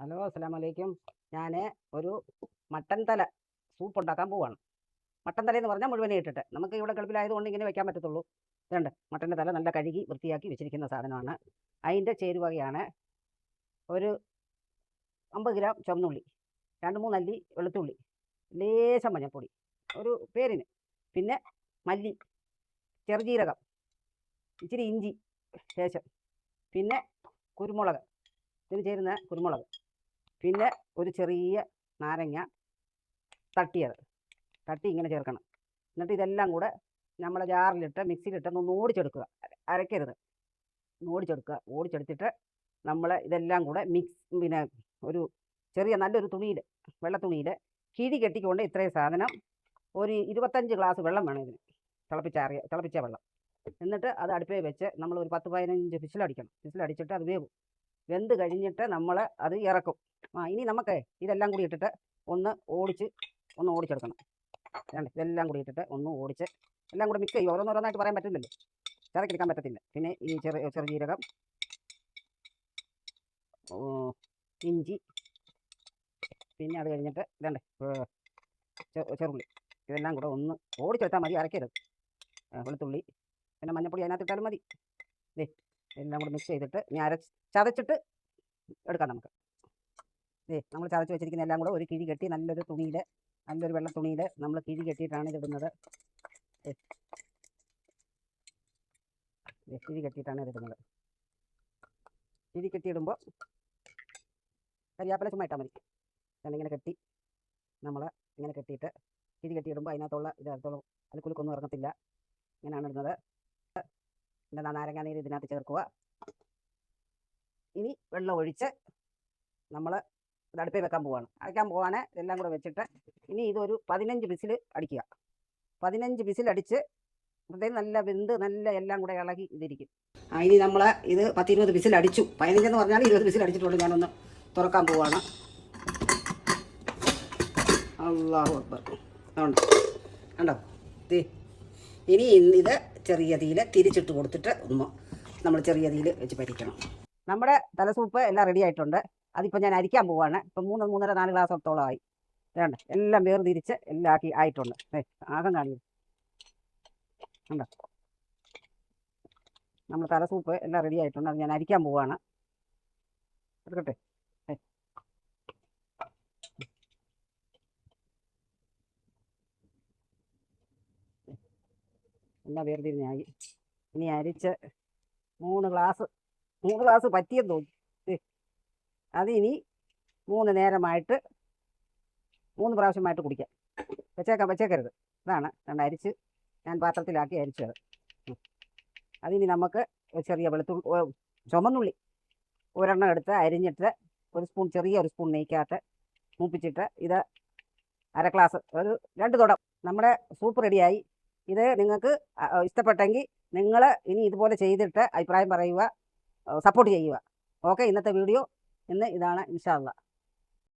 Hello അസ്സാം വലൈക്കും ഞാൻ ഒരു മട്ടൻ തല സൂപ്പ് ഉണ്ടാക്കാൻ പോവാണ്. മട്ടൻ തല എന്ന് പറഞ്ഞാൽ മുഴുവനെ ഇട്ടിട്ട്. നമുക്ക് ഇവിടെ ഗൾഫിലായതുകൊണ്ട് ഇങ്ങനെ വെക്കാൻ പറ്റത്തുള്ളൂ. ഇതുണ്ട്. മട്ടന്റെ തല നല്ല കഴുകി വൃത്തിയാക്കി വെച്ചിരിക്കുന്ന സാധനമാണ്. അതിന്റെ ചേരുവകയാണ് ഒരു അമ്പത് ഗ്രാം ചുവന്നുള്ളി രണ്ട് മൂന്ന് അല്ലി വെളുത്തുള്ളി ലേശം മഞ്ഞൾപ്പൊടി ഒരു പേരിന്. പിന്നെ മല്ലി ചെറുജീരകം ഇച്ചിരി ഇഞ്ചി ശേഷം പിന്നെ കുരുമുളക്. ഇതിന് ചേരുന്ന കുരുമുളക്. പിന്നെ ഒരു ചെറിയ നാരങ്ങ തട്ടിയത്. തട്ടി ഇങ്ങനെ ചേർക്കണം. എന്നിട്ട് ഇതെല്ലാം കൂടെ നമ്മൾ ജാറിലിട്ട് മിക്സിയിലിട്ട് ഒന്ന് ഓടിച്ചെടുക്കുക അരക്കരുത്. ഓടിച്ചെടുക്കുക ഓടിച്ചെടുത്തിട്ട് നമ്മൾ ഇതെല്ലാം കൂടെ മിക്സ് പിന്നെ ഒരു ചെറിയ നല്ലൊരു തുണിയിൽ വെള്ള തുണിയിൽ കിഴി കെട്ടിക്കൊണ്ട് ഇത്രയും സാധനം ഒരു ഇരുപത്തഞ്ച് ഗ്ലാസ് വെള്ളം വേണം ഇതിന്. തിളപ്പിച്ചാറിയ തിളപ്പിച്ച വെള്ളം. എന്നിട്ട് അത് അടുപ്പേ വെച്ച് നമ്മൾ ഒരു പത്ത് പതിനഞ്ച് വിസിലടിക്കണം. വിസിലടിച്ചിട്ട് അത് വേവും. വെന്ത് കഴിഞ്ഞിട്ട് നമ്മൾ അത് ഇറക്കും. ആ ഇനി നമുക്ക് ഇതെല്ലാം കൂടി ഇട്ടിട്ട് ഒന്ന് ഓടിച്ച് ഒന്ന് ഓടിച്ചെടുക്കണം. വേണ്ട ഇതെല്ലാം കൂടി ഇട്ടിട്ട് ഒന്ന് ഓടിച്ച് എല്ലാം കൂടി മിക്സ് ചെയ്യും ഓരോന്നോരോന്നായിട്ട് പറയാൻ പറ്റില്ലല്ലോ ചതക്കെടുക്കാൻ പറ്റത്തില്ല. പിന്നെ ഈ ചെറിയ ചെറുജീരകം ഇഞ്ചി പിന്നെ അത് കഴിഞ്ഞിട്ട് ഇതണ്ടേ ചെറുള്ളി. ഇതെല്ലാം കൂടെ ഒന്ന് ഓടിച്ചെടുത്താൽ മതി അരക്കരുത്. വെളുത്തുള്ളി പിന്നെ മഞ്ഞപ്പൊടി അതിനകത്ത് ഇട്ടാലും മതി എല്ലാം കൂടെ മിക്സ് ചെയ്തിട്ട് ഇനി അരച്ച് ചതച്ചിട്ട് എടുക്കാം നമുക്ക്. ഏ നമ്മൾ ചതച്ച് വെച്ചിരിക്കുന്ന എല്ലാം കൂടെ ഒരു കിഴി കെട്ടി നല്ലൊരു തുണിയിൽ നല്ലൊരു വെള്ള തുണിയിൽ നമ്മൾ കിഴി കെട്ടിയിട്ടാണ് ഇതിടുന്നത് കിഴി കെട്ടിയിട്ടാണ് ഇതിടുന്നത് കിഴി കെട്ടിയിടുമ്പോൾ കരിയാപ്പല ചുമ്മാ ഇട്ടാൽ മതി. ഇങ്ങനെ കെട്ടി നമ്മൾ ഇങ്ങനെ കെട്ടിയിട്ട് കിഴി കെട്ടിയിടുമ്പോൾ അതിനകത്തുള്ള ഇതിനകത്തോളം കുലുക്കൊന്നും ഇറങ്ങത്തില്ല. ഇങ്ങനെയാണ് ഇടുന്നത്. പിന്നെ നാരങ്ങ നീര് ഇതിനകത്ത് ചേർക്കുക. ഇനി വെള്ളം ഒഴിച്ച് നമ്മൾ അടുപ്പിൽ വെക്കാൻ പോവാണ്. അടയ്ക്കാൻ പോവാണ് ഇതെല്ലാം കൂടെ വെച്ചിട്ട് ഇനി ഇതൊരു പതിനഞ്ച് വിസിൽ അടിക്കുക. പതിനഞ്ച് വിസിൽ അടിച്ച് അപ്പോഴത്തേക്ക് നല്ല വെന്ത് നല്ല എല്ലാം കൂടെ ഇളകി ഇതിരിക്കും. ആ ഇനി നമ്മൾ ഇത് പത്തിരുപത് വിസിൽ അടിച്ചു. പതിനഞ്ചെന്ന് പറഞ്ഞാൽ ഇരുപത് വിസിൽ അടിച്ചിട്ടുണ്ട് ഞാനൊന്ന് തുറക്കാൻ പോവാണ്. അള്ളാഹു അക്ബർ. അതുകൊണ്ട് കണ്ടോ? ദേ ഇനി ഇത് ചെറിയ തീയിൽ തിരിച്ചിട്ട് കൊടുത്തിട്ട് ഒന്ന് നമ്മൾ ചെറിയ തീയിൽ വെച്ച് പരിക്കണം നമ്മുടെ തലസൂപ്പ് എല്ലാം റെഡി ആയിട്ടുണ്ട്. അതിപ്പോൾ ഞാൻ അരിക്കാൻ പോവാണ്. ഇപ്പം മൂന്ന് മൂന്നര നാല് ഗ്ലാസ് ആയി. വേണ്ട എല്ലാം വേർതിരിച്ച് എല്ലാം ആക്കി ആയിട്ടുണ്ട്. ഏ ആകം കാണിക്കും. ഉണ്ടോ നമ്മുടെ തലസൂപ്പ് എല്ലാം റെഡി ആയിട്ടുണ്ട്. അത് ഞാൻ അരിക്കാൻ പോവാണ്. എടുക്കട്ടെ ഏ. എല്ലാം വേർതിരിഞ്ഞായി ഇനി അരിച്ച് മൂന്ന് ഗ്ലാസ് മൂന്ന് ഗ്ലാസ് പറ്റിയെന്ന് തോന്നി അതിനി മൂന്ന് നേരമായിട്ട് മൂന്ന് പ്രാവശ്യമായിട്ട് കുടിക്കാം. വെച്ചേക്കാം വെച്ചേക്കരുത്. ഇതാണ് രണ്ട് അരിച്ച് ഞാൻ പാത്രത്തിലാക്കി അരിച്ചത്. അതിനി നമുക്ക് ചെറിയ വെളുത്തുള്ളി ചുമന്നുള്ളി ഒരെണ്ണം എടുത്ത് അരിഞ്ഞിട്ട് ഒരു സ്പൂൺ ചെറിയ ഒരു സ്പൂൺ നെയ്ക്കകത്ത് മൂപ്പിച്ചിട്ട് ഇത് അര ഗ്ലാസ് ഒരു രണ്ട് തുടം. നമ്മുടെ സൂപ്പ് റെഡിയായി ഇത് നിങ്ങൾക്ക് ഇഷ്ടപ്പെട്ടെങ്കിൽ നിങ്ങൾ ഇനി ഇതുപോലെ ചെയ്തിട്ട് അഭിപ്രായം പറയുക സപ്പോർട്ട് ചെയ്യുക. ഓക്കെ ഇന്നത്തെ വീഡിയോ ഇന്ന് ഇതാണ്. ഇൻഷാല്ല